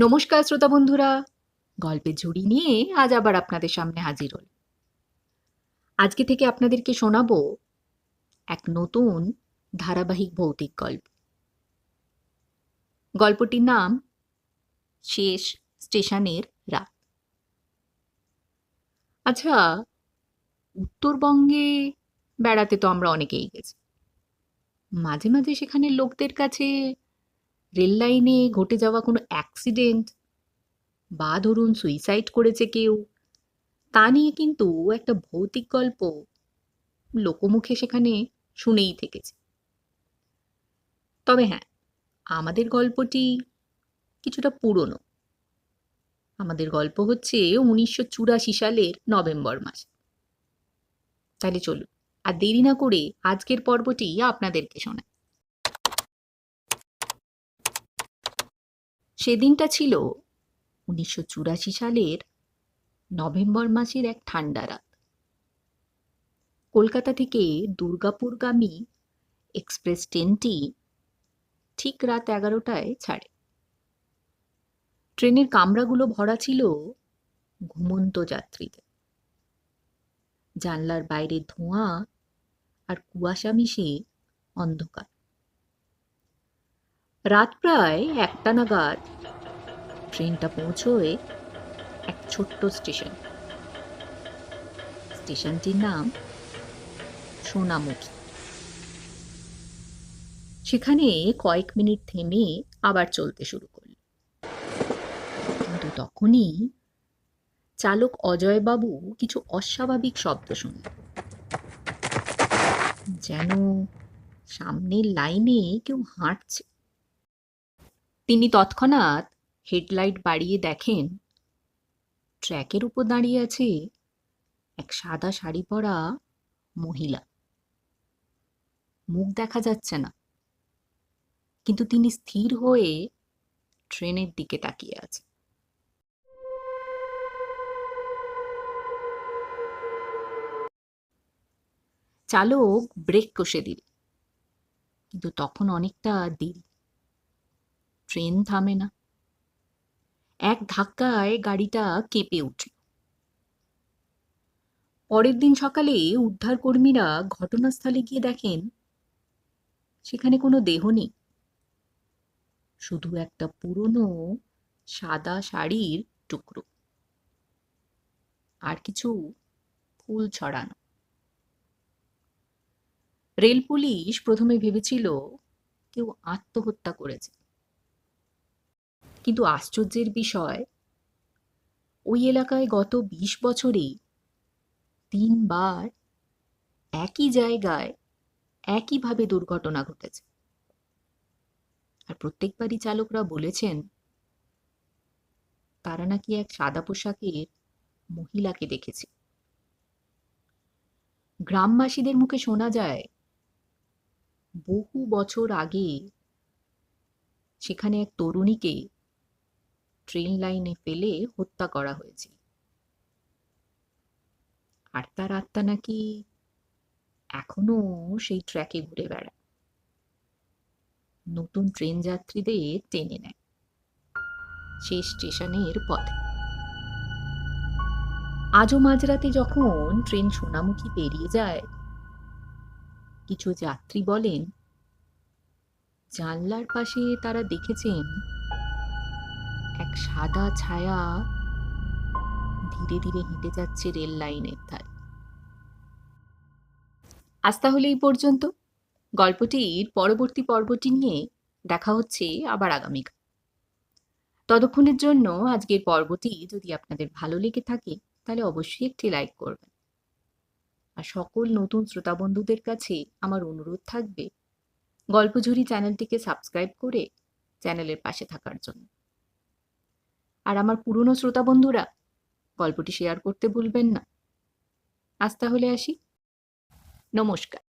নমস্কার, শ্রোতা বন্ধুরা। গল্পের ঝুড়ি নিয়ে আজ আবার আপনাদের সামনে হাজির হল আজকে থেকে আপনাদেরকে শোনাবো এক নতুন ধারাবাহিক ভৌতিক গল্প। গল্পটির নাম শেষ স্টেশনের রাত। আচ্ছা উত্তরবঙ্গে বেড়াতে তো আমরা অনেকেই গেছি। মাঝে মাঝে সেখানে লোকদের কাছে রেল লাইনে ঘটে যাওয়া কোনো অ্যাক্সিডেন্ট বা ধরুন সুইসাইড করেছে কেউ? তা নিয়ে কিন্তু একটা ভৌতিক গল্প লোকমুখে সেখানে শুনেই থেকেছে। তবে হ্যাঁ আমাদের গল্পটি কিছুটা পুরনো। আমাদের গল্প হচ্ছে উনিশশো চুরাশি সালের নভেম্বর মাস। তাহলে চলুন, আর দেরি না করে আজকের পর্বটি আপনাদেরকে শোনায় সেদিনটা ছিল উনিশশো চুরাশি সালের নভেম্বর মাসের এক ঠান্ডা রাত। কলকাতা থেকে দুর্গাপুরগামী এক্সপ্রেস ট্রেনটি ঠিক রাত এগারোটায় ছাড়ে। ট্রেনের কামরাগুলো ভরা ছিল ঘুমন্ত যাত্রীদের। জানলার বাইরে ধোঁয়া আর কুয়াশা মিশে অন্ধকার। রাত প্রায় একটা নাগাদ ট্রেনটা পৌঁছয় এক ছোট্ট স্টেশন। স্টেশনটির নাম সোনামুখী। সেখানে কয়েক মিনিট থেমে আবার চলতে শুরু করল। কিন্তু তখনই চালক অজয়বাবু কিছু অস্বাভাবিক শব্দ শুনল। যেন সামনের লাইনে কেউ হাঁটছে। তিনি তৎক্ষণাৎ হেডলাইট বাড়িয়ে দেখেন। ট্র্যাকের উপর দাঁড়িয়ে আছে এক সাদা শাড়ি পরা মহিলা। মুখ দেখা যাচ্ছে না। কিন্তু তিনি স্থির হয়ে ট্রেনের দিকে তাকিয়ে আছে। চালক ব্রেক কষে দিল। কিন্তু তখন অনেকটা দেরি। ট্রেন থামে না। এক ধাক্কায় গাড়িটা কেঁপে উঠল পরের দিন সকালে উদ্ধার কর্মীরা ঘটনাস্থলে গিয়ে দেখেন, সেখানে কোনো দেহ নেই। শুধু একটা পুরনো সাদা শাড়ির টুকরো। আর কিছু ফুল ছড়ানো। রেল পুলিশ প্রথমে ভেবেছিল কেউ আত্মহত্যা করেছে। কিন্তু আশ্চর্যের বিষয়, ওই এলাকায় গত বিশ বছরেই তিনবার একই জায়গায় একইভাবে দুর্ঘটনা ঘটেছে। আর প্রত্যেকবারই চালকরা বলেছেন, তারা নাকি এক সাদা পোশাকের মহিলাকে দেখেছে। গ্রামবাসীদের মুখে শোনা যায়, বহু বছর আগে সেখানে এক তরুণীকে ট্রেন লাইনে ফেলে হত্যা করা হয়েছে। আর তার আত্মা নাকি এখনও সেই ট্র্যাকে ঘুরে বেড়ায়। নতুন ট্রেন যাত্রীদের টেনে নেয়। শেষ স্টেশনের পথে। আজও মাঝরাতে যখন ট্রেন সোনামুখী পেরিয়ে যায়, কিছু যাত্রী বলেন, জানলার পাশে তারা দেখেছেন এক সাদা ছায়া ধীরে ধীরে হেঁটে যাচ্ছে রেল লাইনের ধারে। আজ তাহলে এই পর্যন্ত। গল্পটির পরবর্তী পর্বটি নিয়ে দেখা হচ্ছে আবার আগামীকাল। ততক্ষণের জন্য আজকের পর্বটি যদি আপনাদের ভালো লেগে থাকে, তাহলে অবশ্যই একটি লাইক করবেন। আর সকল নতুন শ্রোতা বন্ধুদের কাছে আমার অনুরোধ থাকবে, গল্পঝুরি চ্যানেলটিকে সাবস্ক্রাইব করে চ্যানেলের পাশে থাকার জন্য। আর আমার পুরনো শ্রোতা বন্ধুরা গল্পটি শেয়ার করতে ভুলবেন না। আজ তাহলে আসি। নমস্কার।